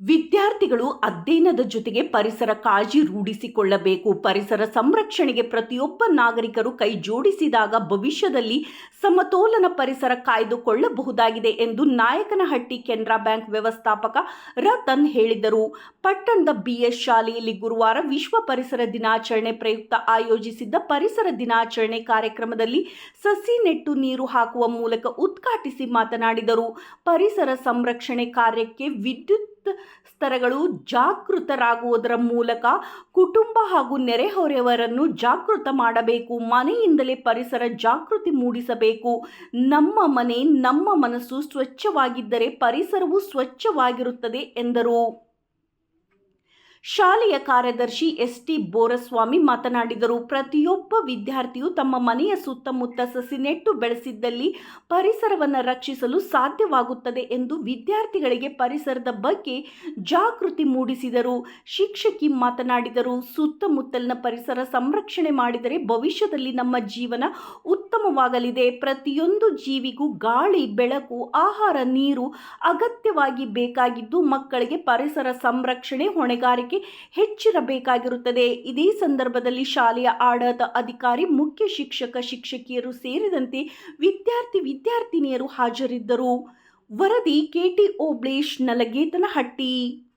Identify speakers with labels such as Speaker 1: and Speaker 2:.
Speaker 1: ವಿದ್ಯಾರ್ಥಿಗಳು ಅಧ್ಯಯನದ ಜೊತೆಗೆ ಪರಿಸರ ಕಾಳಜಿ ರೂಢಿಸಿಕೊಳ್ಳಬೇಕು. ಪರಿಸರ ಸಂರಕ್ಷಣೆಗೆ ಪ್ರತಿಯೊಬ್ಬ ನಾಗರಿಕರು ಕೈ ಜೋಡಿಸಿದಾಗ ಭವಿಷ್ಯದಲ್ಲಿ ಸಮತೋಲನ ಪರಿಸರ ಕಾಯ್ದುಕೊಳ್ಳಬಹುದಾಗಿದೆ ಎಂದು ನಾಯಕನಹಟ್ಟಿ ಕೆನರಾ ಬ್ಯಾಂಕ್ ವ್ಯವಸ್ಥಾಪಕ ರತನ್ ಹೇಳಿದರು. ಪಟ್ಟಣದ ಬಿಎಸ್ ಶಾಲೆಯಲ್ಲಿ ಗುರುವಾರ ವಿಶ್ವ ಪರಿಸರ ದಿನಾಚರಣೆ ಪ್ರಯುಕ್ತ ಆಯೋಜಿಸಿದ್ದ ಪರಿಸರ ದಿನಾಚರಣೆ ಕಾರ್ಯಕ್ರಮದಲ್ಲಿ ಸಸಿ ನೆಟ್ಟು ನೀರು ಹಾಕುವ ಮೂಲಕ ಉದ್ಘಾಟಿಸಿ ಮಾತನಾಡಿದರು. ಪರಿಸರ ಸಂರಕ್ಷಣೆ ಕಾರ್ಯಕ್ಕೆ ವಿದ್ಯುತ್ ಸ್ತರಗಳು ಜಾಗೃತರಾಗುವುದರ ಮೂಲಕ ಕುಟುಂಬ ಹಾಗೂ ನೆರೆಹೊರೆಯವರನ್ನು ಜಾಗೃತ ಮಾಡಬೇಕು. ಮನೆಯಿಂದಲೇ ಪರಿಸರ ಜಾಗೃತಿ ಮೂಡಿಸಬೇಕು. ನಮ್ಮ ಮನೆ, ನಮ್ಮ ಮನಸ್ಸು ಸ್ವಚ್ಛವಾಗಿದ್ದರೆ ಪರಿಸರವು ಸ್ವಚ್ಛವಾಗಿರುತ್ತದೆ ಎಂದರು. ಶಾಲೆಯ ಕಾರ್ಯದರ್ಶಿ ಎಸ್ ಟಿ ಬೋರಸ್ವಾಮಿ ಮಾತನಾಡಿದರು. ಪ್ರತಿಯೊಬ್ಬ ವಿದ್ಯಾರ್ಥಿಯು ತಮ್ಮ ಮನೆಯ ಸುತ್ತಮುತ್ತ ಸಸಿ ನೆಟ್ಟು ಬೆಳೆಸಿದ್ದಲ್ಲಿ ಪರಿಸರವನ್ನು ರಕ್ಷಿಸಲು ಸಾಧ್ಯವಾಗುತ್ತದೆ ಎಂದು ವಿದ್ಯಾರ್ಥಿಗಳಿಗೆ ಪರಿಸರದ ಬಗ್ಗೆ ಜಾಗೃತಿ ಮೂಡಿಸಿದರು. ಶಿಕ್ಷಕಿ ಮಾತನಾಡಿದರು, ಸುತ್ತಮುತ್ತಲಿನ ಪರಿಸರ ಸಂರಕ್ಷಣೆ ಮಾಡಿದರೆ ಭವಿಷ್ಯದಲ್ಲಿ ನಮ್ಮ ಜೀವನ ಉತ್ತಮವಾಗಲಿದೆ. ಪ್ರತಿಯೊಂದು ಜೀವಿಗೂ ಗಾಳಿ, ಬೆಳಕು, ಆಹಾರ, ನೀರು ಅಗತ್ಯವಾಗಿ ಬೇಕಾಗಿದ್ದು ಮಕ್ಕಳಿಗೆ ಪರಿಸರ ಸಂರಕ್ಷಣೆ, ಹೊಣೆಗಾರಿಕೆ ಹೆಚ್ಚಿರಬೇಕಾಗಿರುತ್ತದೆ. ಇದೇ ಸಂದರ್ಭದಲ್ಲಿ ಶಾಲೆಯ ಆಡಳಿತ ಅಧಿಕಾರಿ, ಮುಖ್ಯ ಶಿಕ್ಷಕ, ಶಿಕ್ಷಕಿಯರು ಸೇರಿದಂತೆ ವಿದ್ಯಾರ್ಥಿ ವಿದ್ಯಾರ್ಥಿನಿಯರು ಹಾಜರಿದ್ದರು. ವರದಿ ಕೆಟಿ ಓಬ್ಳೇಶ್ ನಲಗೇತನಹಟ್ಟಿ.